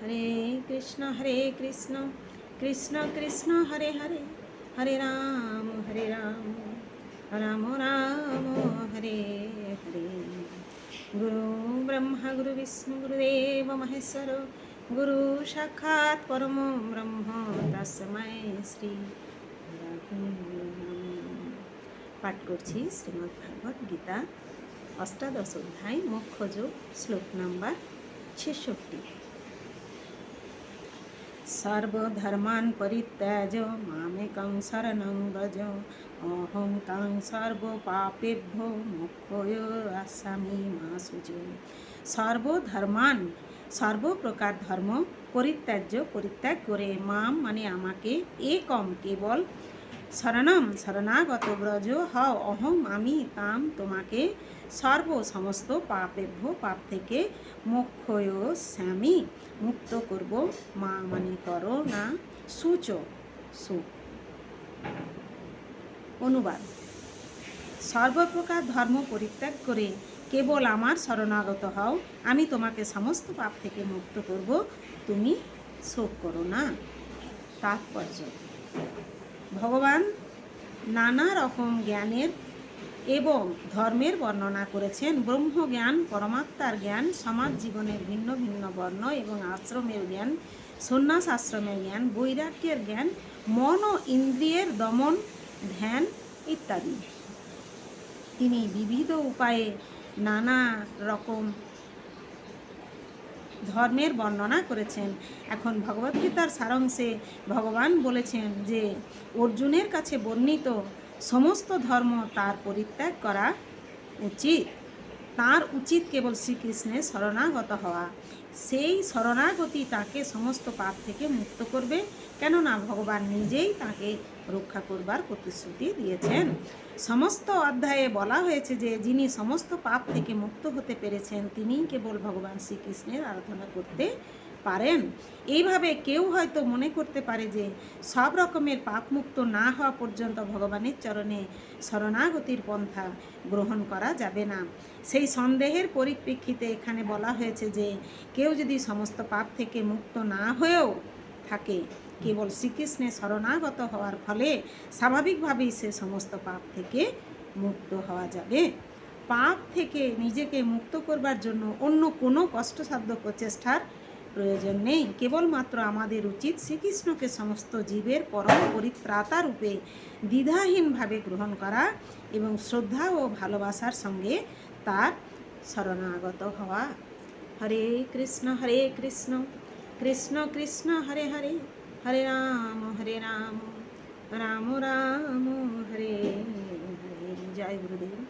হরে কৃষ্ণ হরে কৃষ্ণ কৃষ্ণ কৃষ্ণ, হরে হরে হরে রাম হরে রাম রাম রাম, হরে হরে গুরু ব্রহ্মা, গুরু বিষ্ণু গুরুদেব মহেশ্বর, গুরু সাক্ষাৎ পরম ব্রহ্ম তস্মৈ শ্রী। পাঠ করছি শ্রীমদ্ ভাগবত গীতা, অষ্টাদশ অধ্যায়, মুখ্য যোগ, শ্লোক নাম্বার ছেষট্টি সর্বধর্মান পরিত্যাজ মামেকং শরণং গজ অহং কাং সর্বপাপেভ্য মোক্ষয় আসামি মা সুজ সর্বধর্মান সর্বপ্রকার ধর্ম পরিত্যাজ্য পরিত্যাগ করে মাম মানে আমাকে একম কেবল শরণম শরণাগত ব্রজ হও অহম আমি তাম তোমাকে সর্ব সমস্ত পাপেভ্য পাপ থেকে মোক্ষয় স্বামী। মুক্ত করব মা মানে করো না, সুচ, সু। অনুবাদ। সর্বপ্রকার ধর্ম পরিত্যাগ করে কেবল আমার শরণাগত হও, আমি তোমাকে সমস্ত পাপ থেকে মুক্ত করব, তুমি শোক করো না। তাৎপর্য। ভগবান নানা রকম জ্ঞানের এবং ধর্মের বর্ণনা করেছেন। ব্রহ্মজ্ঞান, পরমাত্মার জ্ঞান, সমাজ জীবনের ভিন্ন ভিন্ন বর্ণ এবং আশ্রমের জ্ঞান সন্ন্যাস আশ্রমের জ্ঞান, বৈরাগ্যের জ্ঞান, মন ও ইন্দ্রিয়ের দমন, ধ্যান ইত্যাদি। তিনি বিবিধ উপায়ে নানা রকম ধর্মের বর্ণনা করেছেন। এখন ভগবদ্গীতার সারাংশে ভগবান বলেছেন যে, অর্জুনের কাছে বর্ণিত সমস্ত ধর্ম তার পরিত্যাগ করা উচিত। তার উচিত কেবল শ্রীকৃষ্ণের শরণাগত হওয়া। সেই শরণাগতি তাকে সমস্ত পাপ থেকে মুক্ত করবে, কেননা ভগবান নিজেই তাকে রক্ষা করবার প্রতিশ্রুতি দিয়েছেন। সমস্ত অধ্যায়ে বলা হয়েছে যে, যিনি সমস্ত পাপ থেকে মুক্ত হতে পেরেছেন, তিনিই কেবল ভগবান শ্রীকৃষ্ণের আরাধনা করতে পারেন। এইভাবে কেউ হয়তো মনে করতে পারে যে সব রকমের পাপমুক্ত না হওয়া পর্যন্ত ভগবানের চরণে শরণাগতির পন্থা গ্রহণ করা যাবে না। সেই সন্দেহের পরিপ্রেক্ষিতে এখানে বলা হয়েছে যে কেউ যদি সমস্ত পাপ থেকে মুক্ত না হয়েও থাকে, কেবল শ্রীকৃষ্ণের শরণাগত হওয়ার ফলে স্বাভাবিকভাবেই সে সমস্ত পাপ থেকে মুক্ত হওয়া যাবে। পাপ থেকে নিজেকে মুক্ত করবার জন্য অন্য কোনো কষ্টসাধ্য প্রচেষ্টার প্রয়োজন নেই। কেবলমাত্র আমাদের উচিত শ্রীকৃষ্ণকে সমস্ত জীবের পরম পরিত্রাতা রূপে দ্বিধাহীনভাবে গ্রহণ করা এবং শ্রদ্ধা ও ভালোবাসার সঙ্গে তার শরণাগত হওয়া। হরে কৃষ্ণ হরে কৃষ্ণ কৃষ্ণ কৃষ্ণ, হরে হরে হরে রাম হরে রাম রাম রাম, হরে হরে। জয় গুরুদেব।